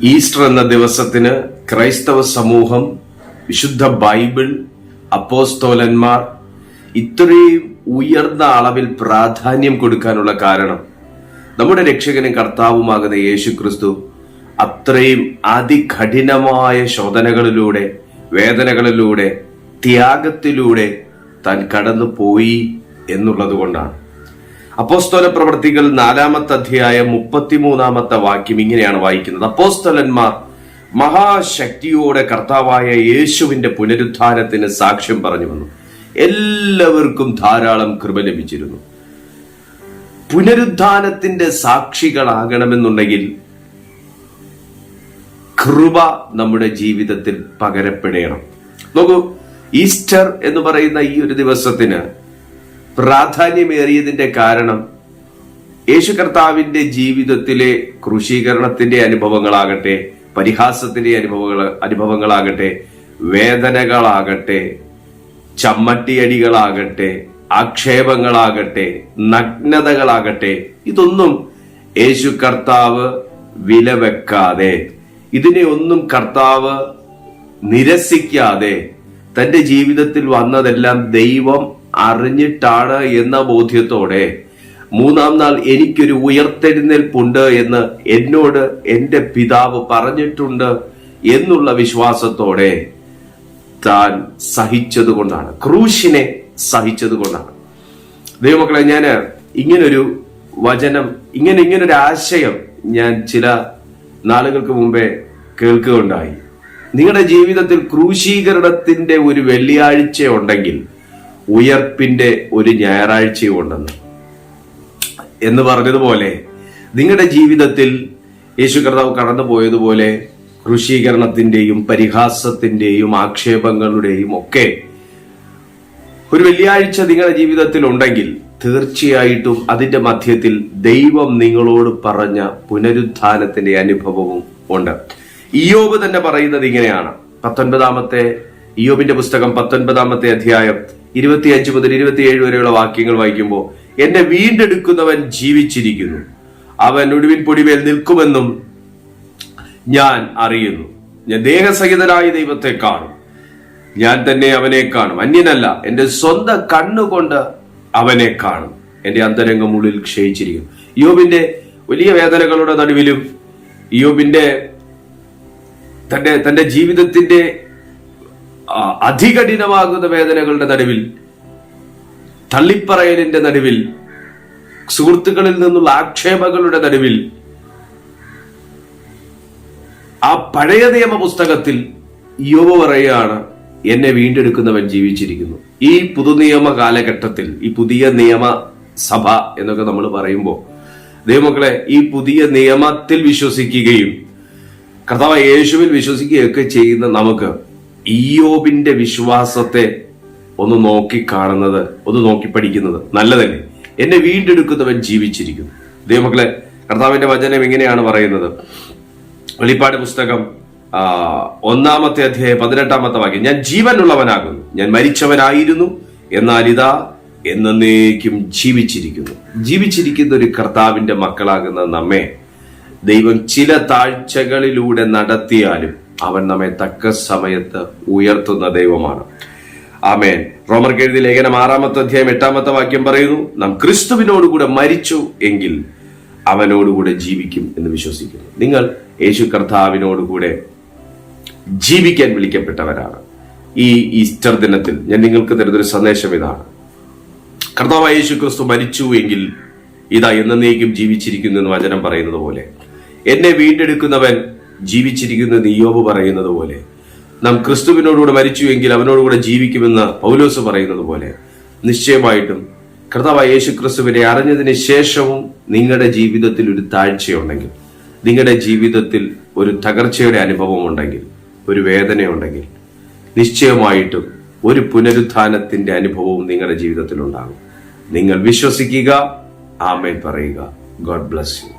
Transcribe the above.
Easter എന്ന ദിവസത്തിന് ക്രൈസ്തവ സമൂഹം വിശുദ്ധ ബൈബിൾ അപ്പോസ്തോലന്മാർ ഇത്രയും ഉയർന്ന അളവിൽ പ്രാധാന്യം കൊടുക്കാനുള്ള കാരണം നമ്മുടെ രക്ഷകനും കർത്താവുമാകുന്ന യേശു ക്രിസ്തു അത്രയും അതികഠിനമായ ശോധനകളിലൂടെ വേദനകളിലൂടെ ത്യാഗത്തിലൂടെ താൻ കടന്നു പോയി എന്നുള്ളത് കൊണ്ടാണ് അപ്പോസ്തോല പ്രവർത്തികൾ നാലാമത്തെ അധ്യായം മുപ്പത്തിമൂന്നാമത്തെ വാക്യം ഇങ്ങനെയാണ് വായിക്കുന്നത്. അപ്പോസ്തലന്മാർ മഹാശക്തിയോടെ കർത്താവായ യേശുവിന്റെ പുനരുദ്ധാനത്തിന് സാക്ഷ്യം പറഞ്ഞു വന്നു. എല്ലാവർക്കും ധാരാളം കൃപ ലഭിച്ചിരുന്നു. പുനരുദ്ധാനത്തിന്റെ സാക്ഷികളാകണമെന്നുണ്ടെങ്കിൽ കൃപ നമ്മുടെ ജീവിതത്തിൽ പകരപ്പെടണം. നോക്കൂ ഈസ്റ്റർ എന്ന് പറയുന്ന ഈ ഒരു ദിവസത്തിന് പ്രാധാന്യമേറിയതിന്റെ കാരണം യേശു കർത്താവിന്റെ ജീവിതത്തിലെ ക്രൂശീകരണത്തിന്റെ അനുഭവങ്ങളാകട്ടെ പരിഹാസത്തിന്റെ അനുഭവങ്ങൾ അനുഭവങ്ങളാകട്ടെ വേദനകളാകട്ടെ ചമ്മട്ടിയടികളാകട്ടെ ആക്ഷേപങ്ങളാകട്ടെ നഗ്നതകളാകട്ടെ ഇതൊന്നും യേശു കർത്താവ് വിലവെക്കാതെ ഇതിനെ ഒന്നും കർത്താവ് നിരസിക്കാതെ തന്റെ ജീവിതത്തിൽ വന്നതെല്ലാം ദൈവം അറിഞ്ഞിട്ടാണ് എന്ന ബോധ്യത്തോടെ മൂന്നാം നാൾ എനിക്കൊരു ഉയർത്തെഴുന്നേൽപ്പുണ്ട് എന്ന് എന്നോട് എന്റെ പിതാവ് പറഞ്ഞിട്ടുണ്ട് എന്നുള്ള വിശ്വാസത്തോടെ താൻ സഹിച്ചത് കൊണ്ടാണ് ക്രൂശിനെ സഹിച്ചതുകൊണ്ടാണ്. ദൈവമക്കളെ ഞാൻ ഇങ്ങനൊരു വചനം ഇങ്ങനെ ഇങ്ങനൊരു ആശയം ഞാൻ ചില നാളുകൾക്ക് മുമ്പേ കേൾക്കുകയുണ്ടായി. നിങ്ങളുടെ ജീവിതത്തിൽ ക്രൂശീകരണത്തിന്റെ ഒരു വെള്ളിയാഴ്ച ഉണ്ടെങ്കിൽ ഉയർപ്പിന്റെ ഒരു ഞായറാഴ്ചയും ഉണ്ടെന്ന്. എന്ന് പറഞ്ഞതുപോലെ നിങ്ങളുടെ ജീവിതത്തിൽ യേശു കർത്താവ് കടന്നു പോയതുപോലെ കൃഷീകരണത്തിന്റെയും പരിഹാസത്തിന്റെയും ആക്ഷേപങ്ങളുടെയും ഒക്കെ ഒരു വെള്ളിയാഴ്ച നിങ്ങളുടെ ജീവിതത്തിൽ ഉണ്ടെങ്കിൽ തീർച്ചയായിട്ടും അതിന്റെ മധ്യത്തിൽ ദൈവം നിങ്ങളോട് പറഞ്ഞ പുനരുദ്ധാനത്തിന്റെ അനുഭവവും ഉണ്ട്. ഇയോബ് തന്നെ പറയുന്നത് ഇങ്ങനെയാണ്. പത്തൊൻപതാമത്തെ ഇയോബിന്റെ പുസ്തകം പത്തൊൻപതാമത്തെ അധ്യായം ഇരുപത്തിയഞ്ച് മുതൽ ഇരുപത്തിയേഴ് വരെയുള്ള വാക്യങ്ങൾ വായിക്കുമ്പോൾ എന്നെ വീണ്ടെടുക്കുന്നവൻ ജീവിച്ചിരിക്കുന്നു. അവൻ ഒടുവിൻ പൊടിമേൽ നിൽക്കുമെന്നും ഞാൻ അറിയുന്നു. ഞാൻ ദേഹസഹിതനായ ദൈവത്തെ കാണും. ഞാൻ തന്നെ അവനെ കാണും. അന്യനല്ല എന്റെ സ്വന്തം കണ്ണുകൊണ്ട് അവനെ കാണും. എന്റെ അന്തരംഗം ഉള്ളിൽ ക്ഷയിച്ചിരിക്കും. യോബിന്റെ വലിയ വേദനകളുടെ നടുവിലും യോബിന്റെ തന്റെ തന്റെ ജീവിതത്തിന്റെ അതികഠിനമാകുന്ന വേദനകളുടെ നടുവിൽ തള്ളിപ്പറയലിന്റെ നടുവിൽ സുഹൃത്തുക്കളിൽ നിന്നുള്ള ആക്ഷേപങ്ങളുടെ നടുവിൽ ആ പഴയ നിയമ പുസ്തകത്തിൽ യോബ് പറയുകയാണ് എന്നെ വീണ്ടെടുക്കുന്നവൻ ജീവിച്ചിരിക്കുന്നു. ഈ പുതുനിയമ കാലഘട്ടത്തിൽ ഈ പുതിയ നിയമ സഭ എന്നൊക്കെ നമ്മൾ പറയുമ്പോൾ ദൈവമക്കളെ ഈ പുതിയ നിയമത്തിൽ വിശ്വസിക്കുകയും കർത്താവ് യേശുവിൽ വിശ്വസിക്കുകയൊക്കെ ചെയ്യുന്ന നമുക്ക് ഇയോബിന്റെ വിശ്വാസത്തെ ഒന്ന് നോക്കി കാണുന്നത് ഒന്ന് നോക്കി പഠിക്കുന്നത് നല്ലതല്ലേ? എന്നെ വീണ്ടെടുക്കുന്നവൻ ജീവിച്ചിരിക്കുന്നു. ദൈവമക്കളെ കർത്താവിന്റെ വചനം ഇങ്ങനെയാണ് പറയുന്നത്. വെളിപ്പാട് പുസ്തകം ഒന്നാമത്തെ അധ്യായം പതിനെട്ടാമത്തെ വാക്യം. ഞാൻ ജീവനുള്ളവനാകുന്നു. ഞാൻ മരിച്ചവനായിരുന്നു. എന്നാൽ ഇതാ എന്നേക്കും ജീവിച്ചിരിക്കുന്നു. ജീവിച്ചിരിക്കുന്ന ഒരു കർത്താവിന്റെ മക്കളാകുന്ന നമ്മെ ദൈവം ചില താഴ്ചകളിലൂടെ നടത്തിയാലും അവൻ നമ്മെ തക്ക സമയത്ത് ഉയർത്തുന്ന ദൈവമാണ്. ആമേൻ. റോമർ കെഴുതി ലേഖനം ആറാമത്തെ അധ്യായം എട്ടാമത്തെ വാക്യം പറയുന്നു നാം ക്രിസ്തുവിനോടുകൂടെ മരിച്ചു എങ്കിൽ അവനോടുകൂടെ ജീവിക്കും എന്ന് വിശ്വസിക്കുന്നു. നിങ്ങൾ യേശു കർത്താവിനോടുകൂടെ ജീവിക്കാൻ വിളിക്കപ്പെട്ടവരാണ്. ഈ ഈസ്റ്റർ ദിനത്തിൽ ഞാൻ നിങ്ങൾക്ക് തരുന്നൊരു സന്ദേശം ഇതാണ്. കർത്താവായ യേശു ക്രിസ്തു മരിച്ചു എങ്കിൽ ഇതാ എന്നേക്കും ജീവിച്ചിരിക്കുന്നു എന്ന് വചനം പറയുന്നത് പോലെ എന്നെ വീണ്ടെടുക്കുന്നവൻ ജീവിച്ചിരിക്കുന്നു ഇയ്യോബ് പറയുന്നത് പോലെ നാം ക്രിസ്തുവിനോടുകൂടെ മരിച്ചു എങ്കിൽ അവനോടുകൂടെ ജീവിക്കുമെന്ന് പൗലോസ് പറയുന്നത് പോലെ നിശ്ചയമായിട്ടും കർത്താവ് യേശു ക്രിസ്തുവിനെ അറിഞ്ഞതിന് ശേഷവും നിങ്ങളുടെ ജീവിതത്തിൽ ഒരു താഴ്ചയുണ്ടെങ്കിൽ നിങ്ങളുടെ ജീവിതത്തിൽ ഒരു തകർച്ചയുടെ അനുഭവം ഉണ്ടെങ്കിൽ ഒരു വേദനയുണ്ടെങ്കിൽ നിശ്ചയമായിട്ടും ഒരു പുനരുത്ഥാനത്തിന്റെ അനുഭവവും നിങ്ങളുടെ ജീവിതത്തിൽ ഉണ്ടാകും നിങ്ങൾ വിശ്വസിക്കുക ആമേൻ പറയുക. God bless you